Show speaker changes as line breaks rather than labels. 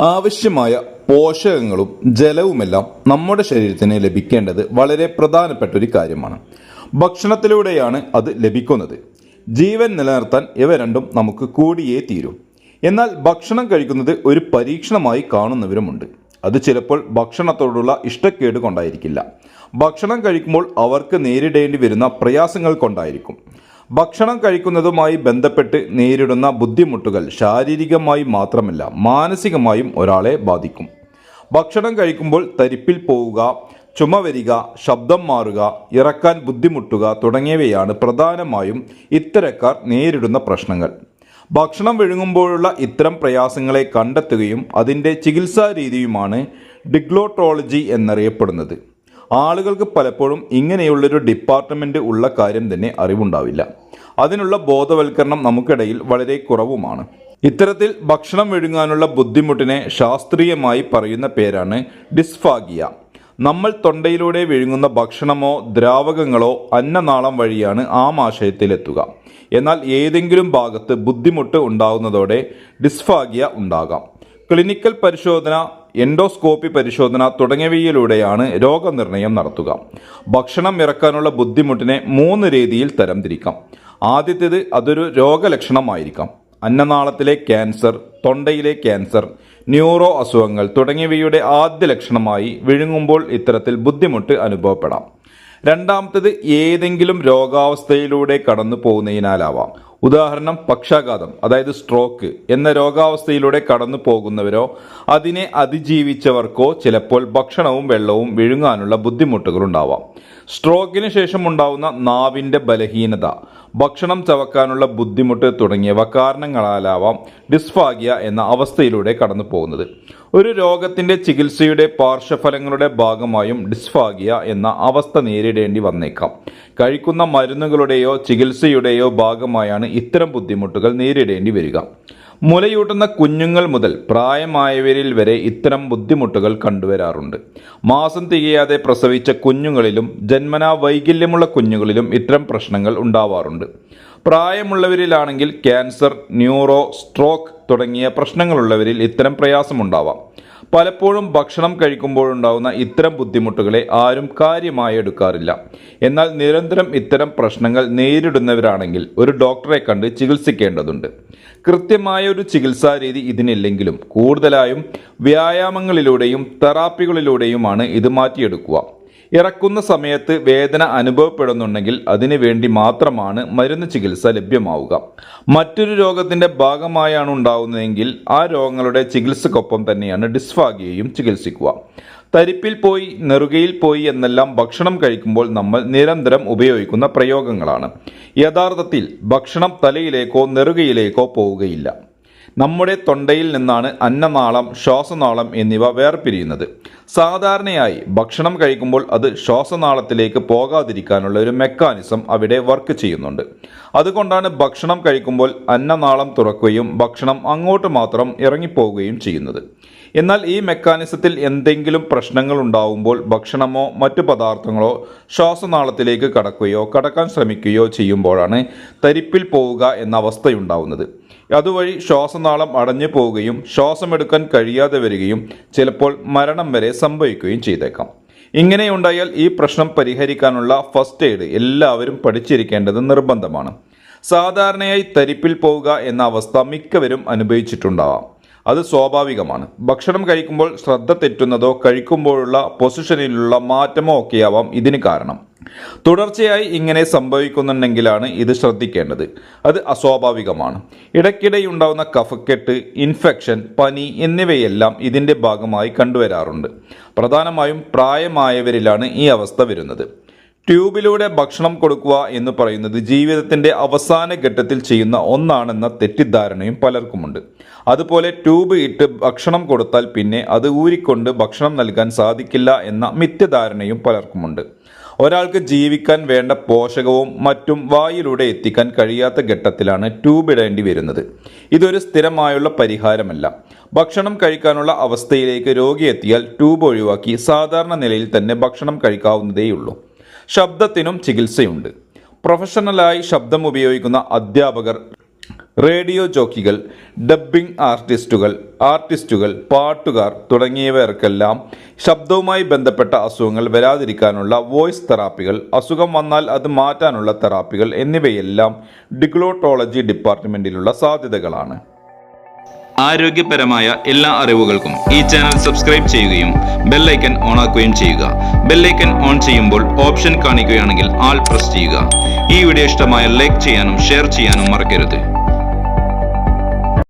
ആവശ്യമായ പോഷകങ്ങളും ജലവുമെല്ലാം നമ്മുടെ ശരീരത്തിന് ലഭിക്കേണ്ടത് വളരെ പ്രധാനപ്പെട്ട ഒരു കാര്യമാണ്. ഭക്ഷണത്തിലൂടെയാണ് അത് ലഭിക്കുന്നത്. ജീവൻ നിലനിർത്താൻ ഇവ രണ്ടും നമുക്ക് കൂടിയേ തീരൂ. എന്നാൽ ഭക്ഷണം കഴിക്കുന്നത് ഒരു പരീക്ഷണമായി കാണുന്നവരുമുണ്ട്. അത് ചിലപ്പോൾ ഭക്ഷണത്തോടുള്ള ഇഷ്ടക്കേട് കൊണ്ടായിരിക്കില്ല. ഭക്ഷണം കഴിക്കുമ്പോൾ അവർക്ക് നേരിടേണ്ടി വരുന്ന പ്രയാസങ്ങൾ കൊണ്ടായിരിക്കും. ഭക്ഷണം കഴിക്കുന്നതുമായി ബന്ധപ്പെട്ട് നേരിടുന്ന ബുദ്ധിമുട്ടുകൾ ശാരീരികമായി മാത്രമല്ല മാനസികമായും ഒരാളെ ബാധിക്കും. ഭക്ഷണം കഴിക്കുമ്പോൾ തരിപ്പിൽ പോവുക ചുമ വരിക ശബ്ദം മാറുക ഇറക്കാൻ ബുദ്ധിമുട്ടുക തുടങ്ങിയവയാണ് പ്രധാനമായും ഇത്തരക്കാർ നേരിടുന്ന പ്രശ്നങ്ങൾ. ഭക്ഷണം വിഴുങ്ങുമ്പോഴുള്ള ഇത്തരം പ്രയാസങ്ങളെ കണ്ടെത്തുകയും അതിന്റെ ചികിത്സാ രീതിയുമാണ് ഡിഗ്ലോട്രോളജി എന്നറിയപ്പെടുന്നത്. ആളുകൾക്ക് പലപ്പോഴും ഇങ്ങനെയുള്ളൊരു ഡിപ്പാർട്ട്മെന്റ് ഉള്ള കാര്യം തന്നെ അറിവുണ്ടാവില്ല. അതിനുള്ള ബോധവൽക്കരണം നമുക്കിടയിൽ വളരെ കുറവുമാണ്. ഇത്തരത്തിൽ ഭക്ഷണം വിഴുങ്ങാനുള്ള ബുദ്ധിമുട്ടിനെ ശാസ്ത്രീയമായി പറയുന്ന പേരാണ് ഡിസ്ഫാഗിയ. നമ്മൾ തൊണ്ടയിലൂടെ വിഴുങ്ങുന്ന ഭക്ഷണമോ ദ്രാവകങ്ങളോ അന്നനാളം വഴിയാണ് ആമാശയത്തിലെത്തുക എന്നാൽ ഏതെങ്കിലും ഭാഗത്ത് ബുദ്ധിമുട്ട് ഉണ്ടാകുന്നതോടെ ഡിസ്ഫാഗിയ ഉണ്ടാകാം. ക്ലിനിക്കൽ പരിശോധന എൻഡോസ്കോപ്പി പരിശോധന തുടങ്ങിയവയിലൂടെയാണ് രോഗനിർണയം നടത്തുക. ഭക്ഷണം ഇറക്കാനുള്ള ബുദ്ധിമുട്ടിനെ മൂന്ന് രീതിയിൽ തരംതിരിക്കാം. ആദ്യത്തേത് അതൊരു രോഗലക്ഷണമായിരിക്കാം. അന്നനാളത്തിലെ ക്യാൻസർ തൊണ്ടയിലെ ക്യാൻസർ ന്യൂറോ അസുഖങ്ങൾ തുടങ്ങിയവയുടെ ആദ്യ ലക്ഷണമായി വിഴുങ്ങുമ്പോൾ ഇത്തരത്തിൽ ബുദ്ധിമുട്ട് അനുഭവപ്പെടാം. രണ്ടാമത്തേത് ഏതെങ്കിലും രോഗാവസ്ഥയിലൂടെ കടന്നു പോകുന്നതിനാലാവാം ഉദാഹരണം പക്ഷാഘാതം അതായത് സ്ട്രോക്ക് എന്ന രോഗാവസ്ഥയിലൂടെ കടന്നു പോകുന്നവരോ അതിനെ അതിജീവിച്ചവർക്കോ ചിലപ്പോൾ ഭക്ഷണവും വെള്ളവും വിഴുങ്ങാനുള്ള ബുദ്ധിമുട്ടുകൾ ഉണ്ടാവാം സ്ട്രോക്കിന് ശേഷം ഉണ്ടാവുന്ന നാവിന്റെ ബലഹീനത ഭക്ഷണം ചവക്കാനുള്ള ബുദ്ധിമുട്ട് തുടങ്ങിയവ കാരണങ്ങളാലാവാം ഡിസ്ഫാഗിയ എന്ന അവസ്ഥയിലൂടെ കടന്നു പോകുന്നത്. ഒരു രോഗത്തിന്റെ ചികിത്സയുടെ പാർശ്വഫലങ്ങളുടെ ഭാഗമായും ഡിസ്ഫാഗിയ എന്ന അവസ്ഥ നേരിടേണ്ടി വന്നേക്കാം. കഴിക്കുന്ന മരുന്നുകളുടെയോ ചികിത്സയുടെയോ ഭാഗമായാണ് ഇത്തരം ബുദ്ധിമുട്ടുകൾ നേരിടേണ്ടി വരിക. മുലയൂട്ടുന്ന കുഞ്ഞുങ്ങൾ മുതൽ പ്രായമായവരിൽ വരെ ഇത്തരം ബുദ്ധിമുട്ടുകൾ കണ്ടുവരാറുണ്ട്. മാസം തികയാതെ പ്രസവിച്ച കുഞ്ഞുങ്ങളിലും ജന്മനാ വൈകല്യമുള്ള കുഞ്ഞുങ്ങളിലും ഇത്തരം പ്രശ്നങ്ങൾ ഉണ്ടാവാറുണ്ട്. പ്രായമുള്ളവരിലാണെങ്കിൽ ക്യാൻസർ ന്യൂറോ സ്ട്രോക്ക് തുടങ്ങിയ പ്രശ്നങ്ങളുള്ളവരിൽ ഇത്തരം പ്രയാസമുണ്ടാവാം പലപ്പോഴും ഭക്ഷണം കഴിക്കുമ്പോഴുണ്ടാകുന്ന ഇത്തരം ബുദ്ധിമുട്ടുകളെ ആരും കാര്യമായി എടുക്കാറില്ല. എന്നാൽ നിരന്തരം ഇത്തരം പ്രശ്നങ്ങൾ നേരിടുന്നവരാണെങ്കിൽ ഒരു ഡോക്ടറെ കണ്ട് ചികിത്സിക്കേണ്ടതുണ്ട്. കൃത്യമായ ഒരു ചികിത്സാ രീതി ഇതിനില്ലെങ്കിലും കൂടുതലായും വ്യായാമങ്ങളിലൂടെയും തെറാപ്പികളിലൂടെയുമാണ് ഇത് മാറ്റിയെടുക്കുക. ഇറക്കുന്ന സമയത്ത് വേദന അനുഭവപ്പെടുന്നുണ്ടെങ്കിൽ അതിനു വേണ്ടി മാത്രമാണ് മരുന്ന് ചികിത്സ ലഭ്യമാവുക. മറ്റൊരു രോഗത്തിന്റെ ഭാഗമായാണ് ഉണ്ടാവുന്നതെങ്കിൽ ആ രോഗങ്ങളുടെ ചികിത്സക്കൊപ്പം തന്നെയാണ് ഡിസ്ഫാഗിയയും ചികിത്സിക്കുക. തരിപ്പിൽ പോയി നെറുകയിൽ പോയി എന്നെല്ലാം ഭക്ഷണം കഴിക്കുമ്പോൾ നമ്മൾ നിരന്തരം ഉപയോഗിക്കുന്ന പ്രയോഗങ്ങളാണ്. യഥാർത്ഥത്തിൽ ഭക്ഷണം തലയിലേക്കോ നെറുകയിലേക്കോ പോവുകയില്ല. നമ്മുടെ തൊണ്ടയിൽ നിന്നാണ് അന്നനാളം ശ്വാസനാളം എന്നിവ വേർപിരിയുന്നത്. സാധാരണയായി ഭക്ഷണം കഴിക്കുമ്പോൾ അത് ശ്വാസനാളത്തിലേക്ക് പോകാതിരിക്കാനുള്ള ഒരു മെക്കാനിസം അവിടെ വർക്ക് ചെയ്യുന്നുണ്ട്. അതുകൊണ്ടാണ് ഭക്ഷണം കഴിക്കുമ്പോൾ അന്നനാളം തുറക്കുകയും ഭക്ഷണം അങ്ങോട്ട് മാത്രം ഇറങ്ങിപ്പോവുകയും ചെയ്യുന്നത്. എന്നാൽ ഈ മെക്കാനിസത്തിൽ എന്തെങ്കിലും പ്രശ്നങ്ങൾ ഉണ്ടാവുമ്പോൾ ഭക്ഷണമോ മറ്റു പദാർത്ഥങ്ങളോ ശ്വാസനാളത്തിലേക്ക് കടക്കുകയോ കടക്കാൻ ശ്രമിക്കുകയോ ചെയ്യുമ്പോഴാണ് തരിപ്പിൽ പോവുക എന്ന അവസ്ഥയുണ്ടാവുന്നത്. അതുവഴി ശ്വാസനാളം അടഞ്ഞു പോവുകയും ശ്വാസമെടുക്കാൻ കഴിയാതെ വരികയും ചിലപ്പോൾ മരണം വരെ സംഭവിക്കുകയും ചെയ്തേക്കാം. ഇങ്ങനെയുണ്ടായാൽ ഈ പ്രശ്നം പരിഹരിക്കാനുള്ള ഫസ്റ്റ് എയ്ഡ് എല്ലാവരും പഠിച്ചിരിക്കേണ്ടത് നിർബന്ധമാണ്. സാധാരണയായി തരിപ്പിൽ പോവുക എന്ന അവസ്ഥ മിക്കവരും അനുഭവിച്ചിട്ടുണ്ടാവാം. അത് സ്വാഭാവികമാണ്. ഭക്ഷണം കഴിക്കുമ്പോൾ ശ്രദ്ധ തെറ്റുന്നതോ കഴിക്കുമ്പോഴുള്ള പൊസിഷനിലുള്ള മാറ്റമോ ഒക്കെയാവാം ഇതിന് കാരണം. തുടർച്ചയായി ഇങ്ങനെ സംഭവിക്കുന്നുണ്ടെങ്കിലാണ് ഇത് ശ്രദ്ധിക്കേണ്ടത്. അത് അസ്വാഭാവികമാണ്. ഇടയ്ക്കിടെയുണ്ടാവുന്ന കഫക്കെട്ട് ഇൻഫെക്ഷൻ പനി എന്നിവയെല്ലാം ഇതിന്റെ ഭാഗമായി കണ്ടുവരാറുണ്ട്. പ്രധാനമായും പ്രായമായവരിലാണ് ഈ അവസ്ഥ വരുന്നത്. ട്യൂബിലൂടെ ഭക്ഷണം കൊടുക്കുക എന്ന് പറയുന്നത് ജീവിതത്തിന്റെ അവസാന ഘട്ടത്തിൽ ചെയ്യുന്ന ഒന്നാണെന്ന തെറ്റിദ്ധാരണയും പലർക്കുമുണ്ട്. അതുപോലെ ട്യൂബ് ഇട്ട് ഭക്ഷണം കൊടുത്താൽ പിന്നെ അത് ഊരിക്കൊണ്ട് ഭക്ഷണം നൽകാൻ സാധിക്കില്ല എന്ന മിഥ്യധാരണയും പലർക്കുമുണ്ട്. ഒരാൾക്ക് ജീവിക്കാൻ വേണ്ട പോഷകവും മറ്റും വായിലൂടെ എത്തിക്കാൻ കഴിയാത്ത ഘട്ടത്തിലാണ് ട്യൂബ് ഇടേണ്ടി വരുന്നത്. ഇതൊരു സ്ഥിരമായുള്ള പരിഹാരമല്ല. ഭക്ഷണം കഴിക്കാനുള്ള അവസ്ഥയിലേക്ക് രോഗി എത്തിയാൽ ട്യൂബ് ഒഴിവാക്കി സാധാരണ നിലയിൽ തന്നെ ഭക്ഷണം കഴിക്കാവുന്നതേയുള്ളൂ. ശബ്ദത്തിനും ചികിത്സയുണ്ട്. പ്രൊഫഷണലായി ശബ്ദം ഉപയോഗിക്കുന്ന അധ്യാപകർ റേഡിയോ ജോക്കികൾ ഡബ്ബിംഗ് ആർട്ടിസ്റ്റുകൾ ആർട്ടിസ്റ്റുകൾ പാട്ടുകാർ തുടങ്ങിയവർക്കെല്ലാം ശബ്ദവുമായി ബന്ധപ്പെട്ട അസുഖങ്ങൾ വരാതിരിക്കാനുള്ള വോയിസ് തെറാപ്പികൾ അസുഖം വന്നാൽ അത് മാറ്റാനുള്ള തെറാപ്പികൾ എന്നിവയെല്ലാം ഡിഗ്ലോട്ടോളജി ഡിപ്പാർട്ട്മെന്റിലുള്ള സാധ്യതകളാണ്.
ആരോഗ്യപരമായ എല്ലാ അറിവുകൾക്കും ഈ ചാനൽ സബ്സ്ക്രൈബ് ചെയ്യുകയും ബെല്ലൈക്കൻ ഓൺ ആക്കുകയും ചെയ്യുക. ബെല്ലൈക്കൻ ഓൺ ചെയ്യുമ്പോൾ ഓപ്ഷൻ കാണിക്കുകയാണെങ്കിൽ ആൾ പ്രസ് ചെയ്യുക. ഈ വീഡിയോ ഇഷ്ടമായ ലൈക്ക് ചെയ്യാനും ഷെയർ ചെയ്യാനും മറക്കരുത്.